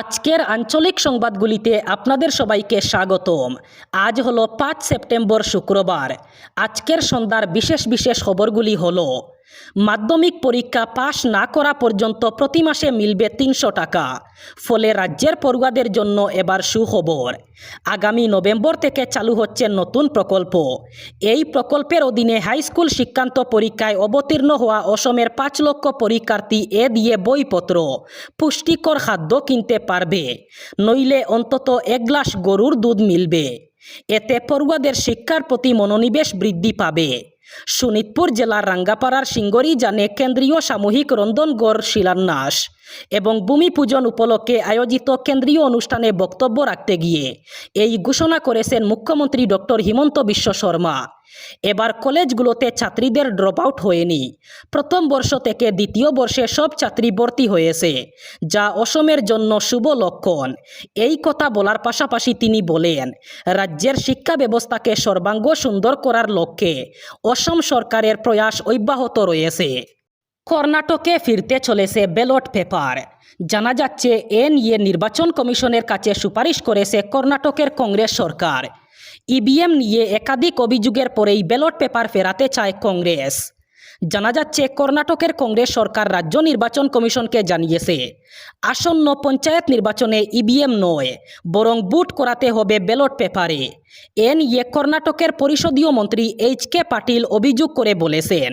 আজকের আঞ্চলিক সংবাদগুলিতে আপনাদের সবাইকে স্বাগতম। আজ হলো পাঁচ সেপ্টেম্বর শুক্রবার। আজকের সন্ধ্যার বিশেষ বিশেষ খবরগুলি হলো মাধ্যমিক পরীক্ষা পাশ না করা পর্যন্ত প্রতি মাসে মিলবে তিনশো টাকা। ফলে রাজ্যের পড়ুয়াদের জন্য এবার সুখবর। আগামী নভেম্বর থেকে চালু হচ্ছে নতুন প্রকল্প। এই প্রকল্পের অধীনে হাই স্কুল শিক্ষান্ত পরীক্ষায় অবতীর্ণ হওয়া অসমের পাঁচ লক্ষ পরীক্ষার্থী এ দিয়ে বইপত্র, পুষ্টিকর খাদ্য কিনতে পারবে। নইলে অন্তত এক গ্লাস গরুর দুধ মিলবে। এতে পড়ুয়াদের শিক্ষার প্রতি মনোনিবেশ বৃদ্ধি পাবে। শোনিতপুর জেলার রাঙ্গাপাড়ার সিঙ্গরি জানে কেন্দ্রীয় সামূহিক রন্ধনগড় শিলান্যাস এবং ভূমি পূজন উপলক্ষে আয়োজিত কেন্দ্রীয় অনুষ্ঠানে বক্তব্য রাখতে গিয়ে এই ঘোষণা করেছেন মুখ্যমন্ত্রী ডক্টর হিমন্ত বিশ্ব শর্মা। এবার কলেজগুলোতে ছাত্রীদের ড্রপ আউট হয়নি। প্রথম বর্ষ থেকে দ্বিতীয় বর্ষে সব ছাত্রী ভর্তি হয়েছে, যা অসমের জন্য শুভ লক্ষণ। এই কথা বলার পাশাপাশি তিনি বলেন, রাজ্যের শিক্ষা ব্যবস্থাকে সর্বাঙ্গ সুন্দর করার লক্ষ্যে অসম সরকারের প্রয়াস অব্যাহত রয়েছে। কর্ণাটকে ফিরতে চলেছে ব্যালট পেপার। জানা যাচ্ছে, এ নিয়ে নির্বাচন কমিশনের কাছে সুপারিশ করেছে কর্ণাটকের কংগ্রেস সরকার। ইভিএম নিয়ে একাধিক অভিযোগের পরেই ব্যালট পেপার ফেরাতে চায় কংগ্রেস। জানা যাচ্ছে, কর্ণাটকের কংগ্রেস সরকার রাজ্য নির্বাচন কমিশনকে জানিয়েছে, আসন্ন পঞ্চায়েত নির্বাচনে ইভিএম নয়, বরং বুট করাতে হবে ব্যালট পেপারে। এ ইয়ে কর্ণাটকের পরিষদীয় মন্ত্রী এইচ কে পাটিল অভিযোগ করে বলেছেন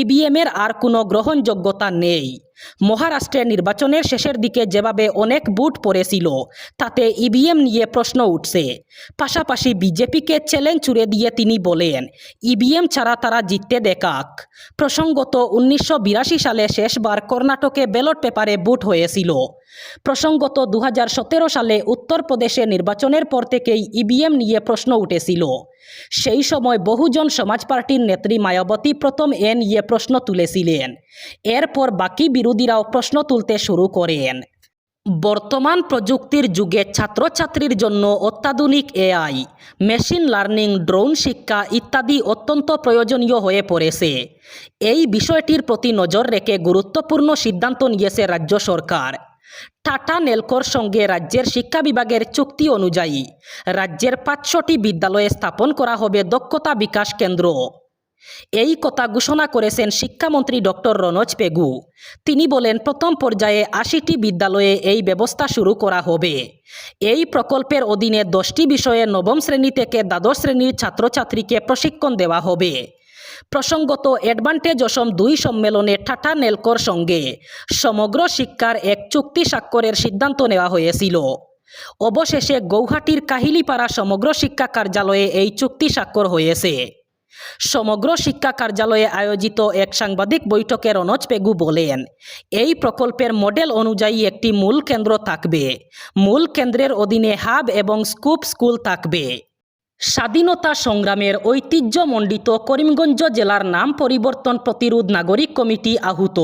ইভিএমের আর কোনো গ্রহণযোগ্যতা নেই। মহারাষ্ট্রের নির্বাচনের শেষের দিকে যেভাবে অনেক বুট পড়েছিল, তাতে ইভিএম নিয়ে প্রশ্ন উঠছে। পাশাপাশি বিজেপিকে চ্যালেঞ্জ ছুড়ে দিয়ে তিনি বলেন ইভিএম ছাড়া তারা জিততে দেখাক। প্রসঙ্গত উনিশশো বিরাশি সালে শেষবার কর্ণাটকে ব্যালট পেপারে বুট হয়েছিল। প্রসঙ্গত দু হাজার সতেরো সালে উত্তরপ্রদেশে নির্বাচনের পর থেকেই ইভিএম নিয়ে প্রশ্ন উঠেছিল। সেই সময় বহুজন সমাজ পার্টির নেত্রী মায়াবতী প্রথম এ নিয়ে প্রশ্ন তুলেছিলেন। এরপর বাকি বিরোধীরাও প্রশ্ন তুলতে শুরু করেন। বর্তমান প্রযুক্তির যুগে ছাত্রছাত্রীর জন্য অত্যাধুনিক এআই মেশিন লার্নিং, ড্রোন শিক্ষা ইত্যাদি অত্যন্ত প্রয়োজনীয় হয়ে পড়েছে। এই বিষয়টির প্রতি নজর রেখে গুরুত্বপূর্ণ সিদ্ধান্ত নিয়েছে রাজ্য সরকার। টাটা নেলকোর সঙ্গে রাজ্যের শিক্ষা বিভাগের চুক্তি অনুযায়ী রাজ্যের পাঁচশোটি বিদ্যালয়ে স্থাপন করা হবে দক্ষতা বিকাশ কেন্দ্র। এই কথা ঘোষণা করেছেন শিক্ষামন্ত্রী ডক্টর রনোজ পেগু। তিনি বলেন, প্রথম পর্যায়ে আশিটি বিদ্যালয়ে এই ব্যবস্থা শুরু করা হবে। এই প্রকল্পের অধীনে দশটি বিষয়ে নবম শ্রেণি থেকে দ্বাদশ শ্রেণির ছাত্রছাত্রীকে প্রশিক্ষণ দেওয়া হবে। প্রসঙ্গত অ্যাডভান্টেজ অসম দুই সম্মেলনে টাটা নেলকোর সঙ্গে। সমগ্র শিক্ষার এক চুক্তি স্বাক্ষরের সিদ্ধান্ত নেওয়া হয়েছিল। অবশেষে গৌহাটির কাহিলিপাড়া সমগ্র শিক্ষা কার্যালয়ে এই চুক্তি স্বাক্ষর হয়েছে। সমগ্র শিক্ষা কার্যালয়ে আয়োজিত এক সাংবাদিক বৈঠকে রনজ পেগু বলেন, এই প্রকল্পের মডেল অনুযায়ী একটি মূল কেন্দ্র থাকবে। মূল কেন্দ্রের অধীনে হাব এবং স্কুপ স্কুল থাকবে। স্বাধীনতা সংগ্রামের ঐতিহ্যমণ্ডিত করিমগঞ্জ জেলার নাম পরিবর্তন প্রতিরোধ নাগরিক কমিটি আহুত।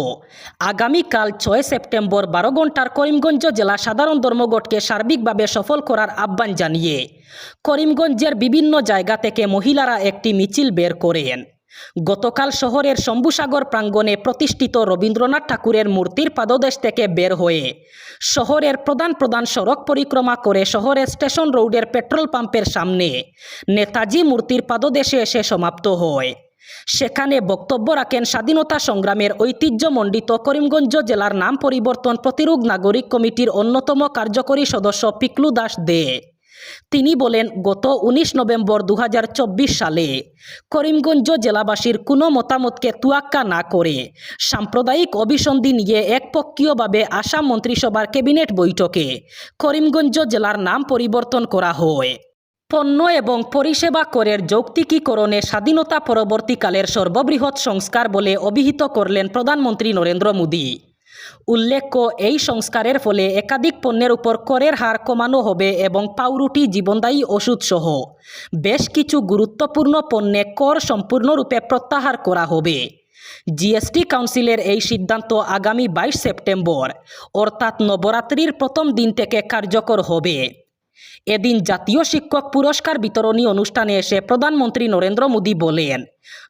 আগামীকাল ছয় সেপ্টেম্বর বারো ঘণ্টার করিমগঞ্জ জেলা সাধারণ ধর্মঘটকে সার্বিকভাবে সফল করার আহ্বান জানিয়ে করিমগঞ্জের বিভিন্ন জায়গা থেকে মহিলারা একটি মিছিল বের করেন। গতকাল শহরের শম্ভুসাগর প্রাঙ্গণে প্রতিষ্ঠিত রবীন্দ্রনাথ ঠাকুরের মূর্তির পাদদেশ থেকে বের হয়ে শহরের প্রধান প্রধান সড়ক পরিক্রমা করে শহরের স্টেশন রোডের পেট্রোল পাম্পের সামনে নেতাজি মূর্তির পাদদেশে এসে সমাপ্ত হয়। সেখানে বক্তব্য রাখেন স্বাধীনতা সংগ্রামের ঐতিহ্যমণ্ডিত করিমগঞ্জ জেলার নাম পরিবর্তন প্রতিরোধ নাগরিক কমিটির অন্যতম কার্যকরী সদস্য পিকলু দাস দে। তিনি বলেন, গত উনিশ নভেম্বর দু হাজার চব্বিশ সালে করিমগঞ্জ জেলাবাসীর কোনো মতামতকে তুয়াক্কা না করে সাম্প্রদায়িক অভিসন্ধি নিয়ে একপক্ষীয়ভাবে আসাম মন্ত্রিসভার ক্যাবিনেট বৈঠকে করিমগঞ্জ জেলার নাম পরিবর্তন করা হয়। পণ্য এবং পরিষেবা করের যৌক্তিকীকরণে স্বাধীনতা পরবর্তীকালের সর্ববৃহৎ সংস্কার বলে অভিহিত করলেন প্রধানমন্ত্রী নরেন্দ্র মোদী। উল্লেখ্য, এই সংস্কারের ফলে একাধিক পণ্যের উপর করের হার কমানো হবে এবং পাউরুটি, জীবনদায়ী ওষুধসহ বেশ কিছু গুরুত্বপূর্ণ পণ্যে কর সম্পূর্ণরূপে প্রত্যাহার করা হবে। জিএসটি কাউন্সিলের এই সিদ্ধান্ত আগামী বাইশ সেপ্টেম্বর, অর্থাৎ নবরাত্রির প্রথম দিন থেকে কার্যকর হবে। এদিন জাতীয় শিক্ষক পুরস্কার বিতরণী অনুষ্ঠানে এসে প্রধানমন্ত্রী নরেন্দ্র মোদী বলেন,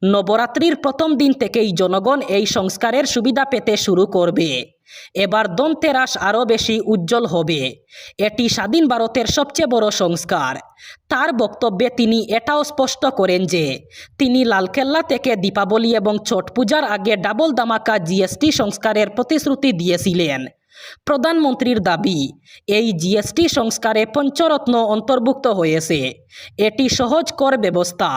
নবরাত্রির প্রথম দিন থেকেই জনগণ এই সংস্কারের সুবিধা পেতে শুরু করবে। এবার দন্তেরাস আরও বেশি উজ্জ্বল হবে। এটি স্বাধীন ভারতের সবচেয়ে বড় সংস্কার। তার বক্তব্যে তিনি এটাও স্পষ্ট করেন যে, তিনি লালকেল্লা থেকে দীপাবলি এবং ছট পূজার আগে ডাবল দামাকা জিএসটি সংস্কারের প্রতিশ্রুতি দিয়েছিলেন। প্রধানমন্ত্রীর দাবি, এই জিএসটি সংস্কারে পঞ্চরত্ন অন্তর্ভুক্ত হয়েছে। এটি সহজ কর ব্যবস্থা,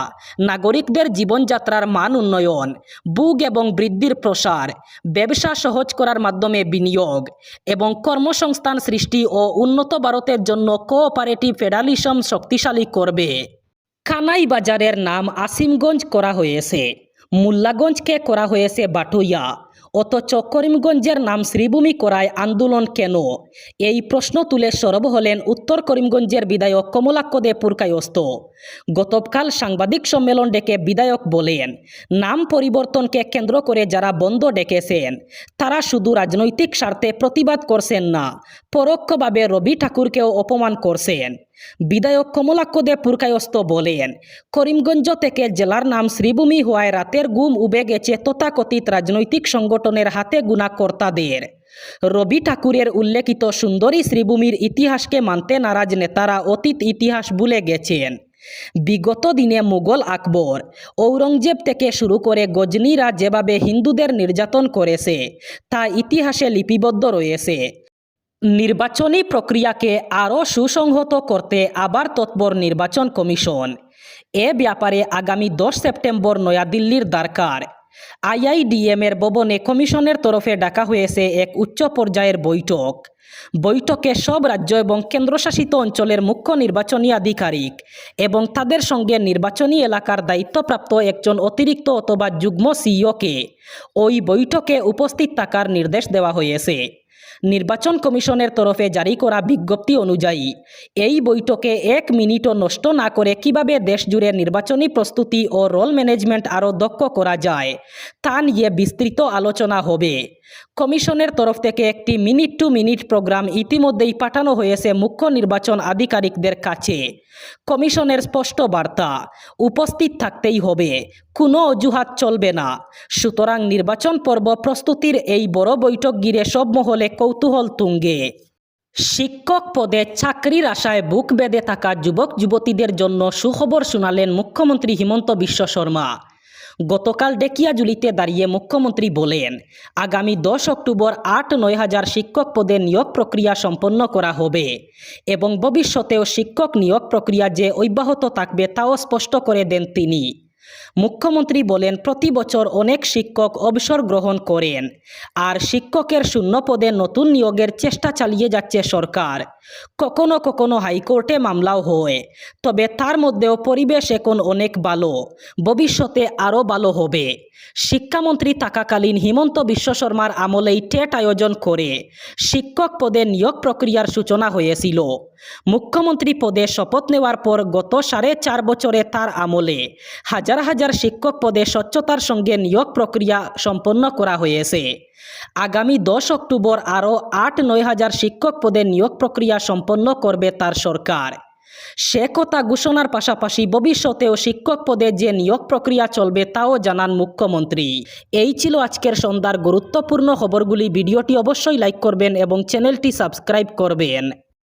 নাগরিকদের জীবনযাত্রার মান উন্নয়ন বুক এবং বৃদ্ধির প্রসার, ব্যবসা সহজ করার মাধ্যমে বিনিয়োগ এবং কর্মসংস্থান সৃষ্টি ও উন্নত ভারতের জন্য কোঅপারেটিভ ফেডারালিজম শক্তিশালী করবে। কানাই বাজারের নাম আসিমগঞ্জ করা হয়েছে, মুল্লাগঞ্জকে করা হয়েছে বাটুইয়া। অথচ করিমগঞ্জের নাম শ্রীভূমি করায় আন্দোলন কেন? এই প্রশ্ন তুলে সরব হলেন উত্তর করিমগঞ্জের বিধায়ক কমলাক্ষ পুরকায়স্ত গতকাল সাংবাদিক সম্মেলন ডেকে বিধায়ক বলেন, নাম পরিবর্তনকে কেন্দ্র করে যারা বন্ধ ডেকেছেন, তারা শুধু রাজনৈতিক স্বার্থে প্রতিবাদ করছেন না, পরোক্ষভাবে রবি ঠাকুরকেও অপমান করছেন। বিধায়ক কমলাক্ষ দে পুরকায়স্ত বলেন, করিমগঞ্জ থেকে জেলার নাম শ্রীভূমি হওয়ায় রাতের গুম উবে গেছে তথাকথিত রাজনৈতিক সংগঠনের হাতে গুণা কর্তাদের রবি ঠাকুরের উল্লেখিত সুন্দরী শ্রীভূমির ইতিহাসকে মানতে নারাজ নেতারা অতীত ইতিহাস ভুলে গেছেন। বিগত দিনে মুঘল আকবর ঔরঙ্গজেব থেকে শুরু করে গজনীরা যেভাবে হিন্দুদের নির্যাতন করেছে, তা ইতিহাসে লিপিবদ্ধ রয়েছে। নির্বাচনী প্রক্রিয়াকে আরও সুসংহত করতে আবার তৎপর নির্বাচন কমিশন। এ ব্যাপারে আগামী দশ সেপ্টেম্বর নয়াদিল্লির দরকার আইআইডিএম এর ভবনে কমিশনের তরফে ডাকা হয়েছে এক উচ্চ পর্যায়ের বৈঠক। বৈঠকে সব রাজ্য এবং কেন্দ্রশাসিত অঞ্চলের মুখ্য নির্বাচনী আধিকারিক এবং তাদের সঙ্গে নির্বাচনী এলাকার দায়িত্বপ্রাপ্ত একজন অতিরিক্ত অথবা যুগ্ম সিইওকে ওই বৈঠকে উপস্থিত থাকার নির্দেশ দেওয়া হয়েছে। নির্বাচন কমিশনের তরফে জারি করা বিজ্ঞপ্তি অনুযায়ী, এই বৈঠকে এক মিনিটও নষ্ট না করে কীভাবে দেশজুড়ে নির্বাচনী প্রস্তুতি ও রোল ম্যানেজমেন্ট আরও দক্ষ করা যায়, তা নিয়ে বিস্তৃত আলোচনা হবে। কমিশনের তরফ থেকে একটি মিনিট টু মিনিট প্রোগ্রাম ইতিমধ্যেই পাঠানো হয়েছে মুখ্য নির্বাচন আধিকারিকদের কাছে। কমিশনের স্পষ্ট বার্তা, উপস্থিত থাকতেই হবে, কোনো অজুহাত চলবে না। সুতরাং নির্বাচন পর্ব প্রস্তুতির এই বড় বৈঠক ঘিরে সব মহলে কৌতূহল তুঙ্গে। শিক্ষক পদে চাকরির আশায় বুক বেঁধে থাকা যুবক যুবতীদের জন্য সুখবর শোনালেন মুখ্যমন্ত্রী হিমন্ত বিশ্ব শর্মা। গতকাল ডেকিয়াজুলিতে দাঁড়িয়ে মুখ্যমন্ত্রী বলেন, আগামী দশ অক্টোবর আট নয় হাজার শিক্ষক পদে নিয়োগ প্রক্রিয়া সম্পন্ন করা হবে এবং ভবিষ্যতেও শিক্ষক নিয়োগ প্রক্রিয়া যে অব্যাহত থাকবে তাও স্পষ্ট করে দেন তিনি। মুখ্যমন্ত্রী বলেন, প্রতি বছর অনেক শিক্ষক অবসর গ্রহণ করেন আর শিক্ষকের শূন্য পদে নতুন নিয়োগের চেষ্টা চালিয়ে যাচ্ছে সরকার। কখনো কখনো হাইকোর্টে মামলাও হয়, তবে তার মধ্যেও পরিবেশ এখন অনেক ভালো, ভবিষ্যতে আরও ভালো হবে। শিক্ষামন্ত্রী থাকাকালীন হিমন্ত বিশ্ব শর্মার আমলেই টেট আয়োজন করে শিক্ষক পদে নিয়োগ প্রক্রিয়ার সূচনা হয়েছিল। মুখ্যমন্ত্রী পদে শপথ নেওয়ার পর গত সাড়ে চার বছরে তার আমলে হাজার হাজার শিক্ষক পদে স্বচ্ছতার সঙ্গে নিয়োগ প্রক্রিয়া সম্পন্ন করা হয়েছে। আগামী দশ অক্টোবর আরও আট নয় হাজার শিক্ষক পদে নিয়োগ প্রক্রিয়া সম্পন্ন করবে তার সরকার। সে কথা ঘোষণার পাশাপাশি ভবিষ্যতেও শিক্ষক পদে যে নিয়োগ প্রক্রিয়া চলবে তাও জানান মুখ্যমন্ত্রী। এই ছিল আজকের সন্ধ্যার গুরুত্বপূর্ণ খবরগুলি। ভিডিওটি অবশ্যই লাইক করবেন এবং চ্যানেলটি সাবস্ক্রাইব করবেন।